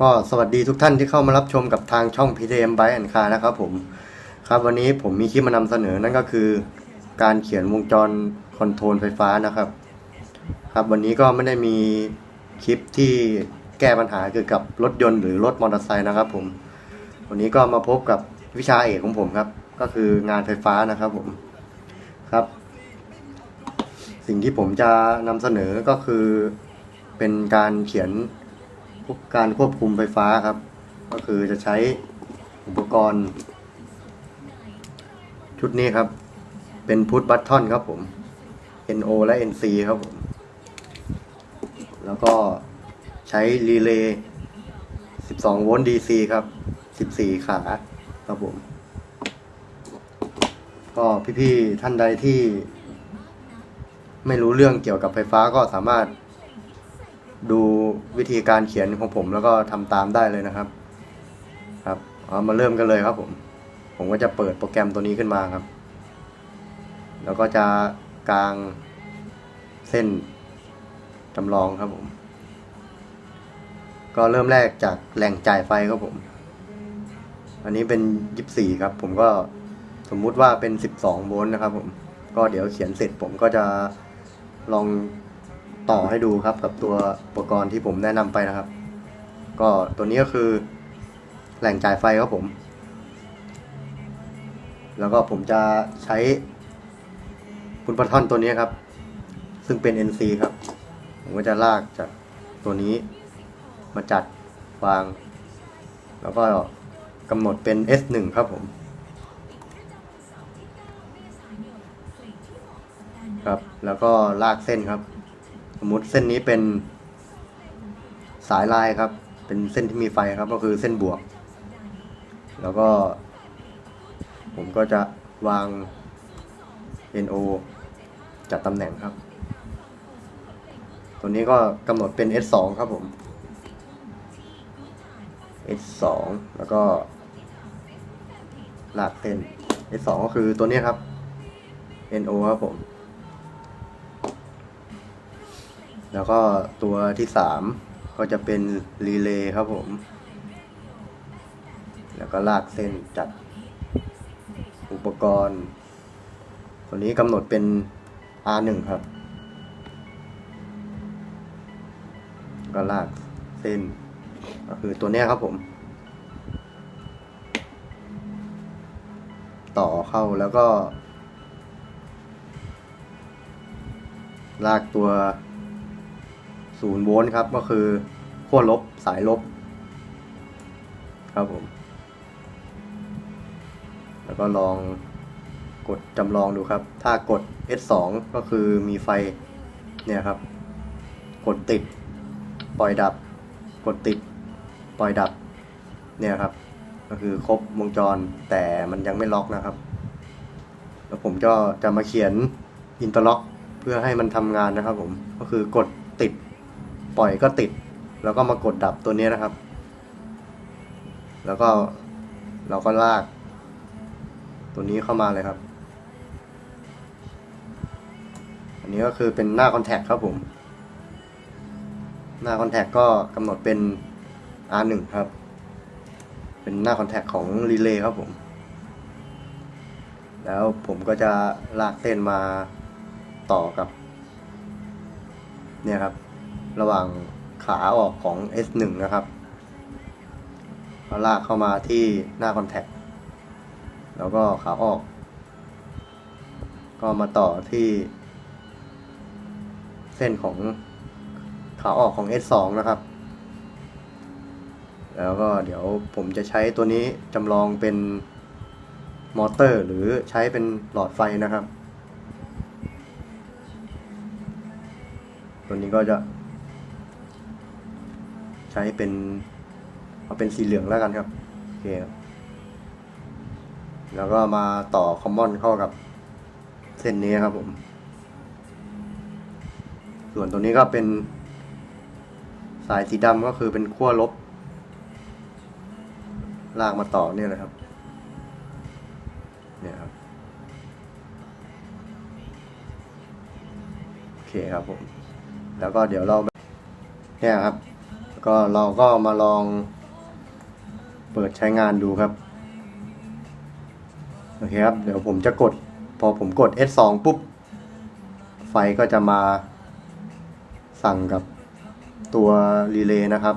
ก็สวัสดีทุกท่านที่เข้ามารับชมกับทางช่อง PTM By and Car นะครับผม ครับวันนี้ผมมีคลิปมานำเสนอนั่นก็คือ การเขียนวงจรคอนโทรลไฟฟ้านะครับ ครับวันนี้ก็ไม่ได้มีคลิปที่แก้ปัญหาเกี่ยวกับรถยนต์หรือรถมอเตอร์ไซค์นะครับผม วันนี้ก็มาพบกับวิชาเอกของผมครับ ก็คืองานไฟฟ้านะครับผม ครับ สิ่งที่ผมจะนำเสนอก็คือเป็นการเขียน การควบคุมไฟฟ้าครับ ก็คือจะใช้อุปกรณ์ ชุดนี้ครับ เป็นพุทบัตทอนครับผม NO และ NC ครับผม แล้วก็ใช้รีเลย์12 โวลต์ DC ครับ 14 ขาครับผม ก็พี่ๆท่านใดที่ ไม่รู้เรื่องเกี่ยวกับไฟฟ้าก็สามารถ ดูวิธีการเขียนของผมแล้วก็ทำตามได้เลยนะครับครับเอามาเริ่มกันเลยครับผม ผมก็จะเปิดโปรแกรมตัวนี้ขึ้นมาครับ แล้วก็จะกางเส้นจำลองครับผม ก็เริ่มแรกจากแหล่งจ่ายไฟครับผม อันนี้เป็นยีิบสี่ครับ ผมก็สมมุติว่าเป็นสิบสองโวลต์นะครับผม ก็เดี๋ยวเขียนเสร็จผมก็จะลอง ต่อให้ดูครับกับตัวอุปกรณ์ที่ผมแนะนำไปนะครับ ก็ตัวนี้ก็คือแหล่งจ่ายไฟครับผม แล้วก็ผมจะใช้พุนพัทอนตัวนี้ครับ ซึ่งเป็น NC ครับ ผมก็จะลากจากตัวนี้มาจัดวาง แล้วก็กำหนดเป็น S1 ครับผมครับ แล้วก็ลากเส้นครับ สมมติเส้นนี้เป็นสายลายครับ เป็นเส้นที่มีไฟครับ ก็คือเส้นบวก แล้วก็ ผมก็จะวาง NO จัดตำแหน่งครับ ตัวนี้ก็กำหนดเป็น S2 ครับผม S2 แล้วก็ลากเส้น S2 ก็คือตัวนี้ครับ NO ครับผม แล้วก็ตัวที่สามก็จะเป็นรีเลย์ครับผม แล้วก็ลากเส้นจัดอุปกรณ์ตัวนี้กำหนดเป็น R1 ครับ ก็ลากเส้นก็คือตัวนี้ครับผม ต่อเข้าแล้วก็ ลากตัว ศูนย์โวลต์ครับก็คือขั้วลบสายลบ ครับผม แล้วก็ลองกดจำลองดูครับ ถ้ากด S2 ก็คือมีไฟเนี่ยครับ กดติด ปล่อยดับ กดติด ปล่อยดับ เนี่ยครับ ก็คือครบวงจรแต่มันยังไม่ล็อกนะครับ แล้วผมก็จะมาเขียนอินเตอร์ล็อก เพื่อให้มันทำงานนะครับผม ก็คือกดติด ปล่อยก็ติด แล้วก็มากดดับตัวนี้นะครับ แล้วก็เราก็ลาก ตัวนี้เข้ามาเลยครับ อันนี้ก็คือเป็นหน้าคอนแทคครับผม หน้าคอนแทคก็กำหนดเป็น R1 ครับ เป็นหน้าคอนแทคของรีเลย์ครับผม แล้วผมก็จะลากเส้นมาต่อกับ เนี่ยครับ ระหว่างขาออกของ S1 นะครับก็ลากเข้ามาที่หน้าคอนแทคแล้วก็ขาออก ก็มาต่อที่ เส้นของขาออกของ S2 นะครับ แล้วก็เดี๋ยวผมจะใช้ตัวนี้จำลองเป็นมอเตอร์ หรือใช้เป็นหลอดไฟนะครับ ตัวนี้ก็จะ ช้เป็นเอาเป็นสีเหลืองแล้วกันครับโอเคครับแล้วก็มาต่อคอมมอนเข้ากับเส้นนี้ครับผม ส่วนตัวนี้ก็เป็นสายสีดำก็คือเป็นขั้วลบ ลากมาต่อเนี่ยเลยครับ เนี่ยครับ โอเคครับผม แล้วก็เดี๋ยวเราเนี่ยครับ ก็เราก็มาลองเปิดใช้งานดูครับ โอเคครับ เดี๋ยวผมจะกด พอผมกด S2 ปุ๊บ ไฟก็จะมาสั่งกับตัวรีเลย์นะครับ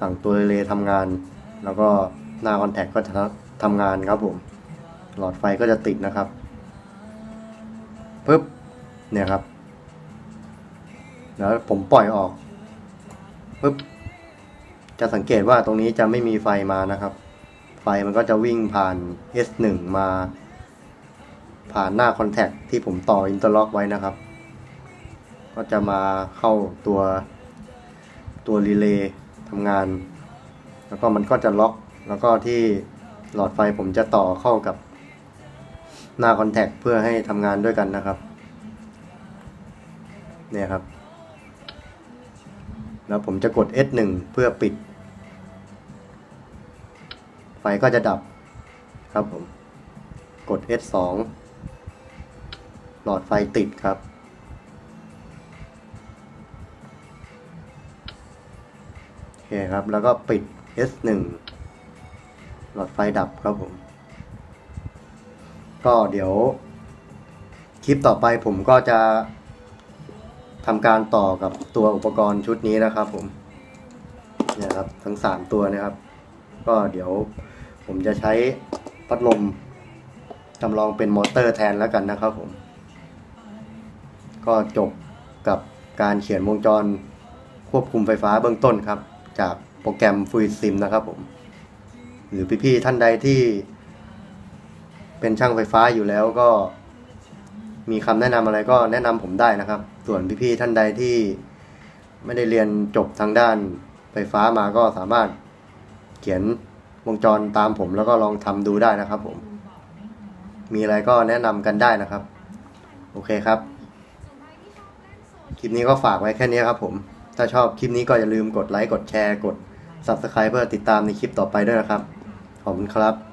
สั่งตัวรีเลย์ทำงาน แล้วก็หน้าคอนแทคก็จะทำงานครับผม หลอดไฟก็จะติดนะครับปึ๊บเนี่ยครับ แล้วผมปล่อยออก ปึ๊บจะสังเกตว่าตรงนี้จะไม่มีไฟมานะครับ ไฟมันก็จะวิ่งผ่าน S1 มา ผ่านหน้าคอนแทคที่ผมต่ออินเตอร์ล็อกไว้นะครับ ก็จะมาเข้าตัวตัวรีเลย์ทำงาน แล้วก็มันก็จะล็อก แล้วก็ที่หลอดไฟผมจะต่อเข้ากับหน้าคอนแทคเพื่อให้ทำงานด้วยกันนะครับ เนี่ยครับ แล้วผมจะกด S1 เพื่อปิด ไฟก็จะดับครับผม กด S2 หลอดไฟติดครับ โอเคครับ แล้วก็ปิด S1 หลอดไฟดับครับผม ก็เดี๋ยว คลิปต่อไปผมก็จะ ทำการต่อกับตัวอุปกรณ์ชุดนี้นะครับ ผมเนี่ยครับทั้งสามตัวนะครับ ก็เดี๋ยวผมจะใช้พัดลมจำลองเป็นมอเตอร์แทนแล้วกันนะครับผม ก็จบกับการเขียนวงจรควบคุมไฟฟ้าเบื้องต้นครับ จากโปรแกรม f ู u i d Sim นะครับผม หรือพี่ๆท่านใดที่เป็นช่างไฟฟ้าอยู่แล้วก็ มีคำแนะนำอะไรก็แนะนำผมได้นะครับ ส่วนพี่ๆท่านใดที่ไม่ได้เรียนจบทางด้านไฟฟ้ามาก็สามารถเขียนวงจรตามผมแล้วก็ลองทำดูได้นะครับผม มีอะไรก็แนะนำกันได้นะครับ โอเคครับ คลิปนี้ก็ฝากไว้แค่นี้ครับผม ถ้าชอบคลิปนี้ก็อย่าลืมกดไลค์กดแชร์กด Subscribe เพื่อติดตามในคลิปต่อไปด้วยนะครับ ขอบคุณครับ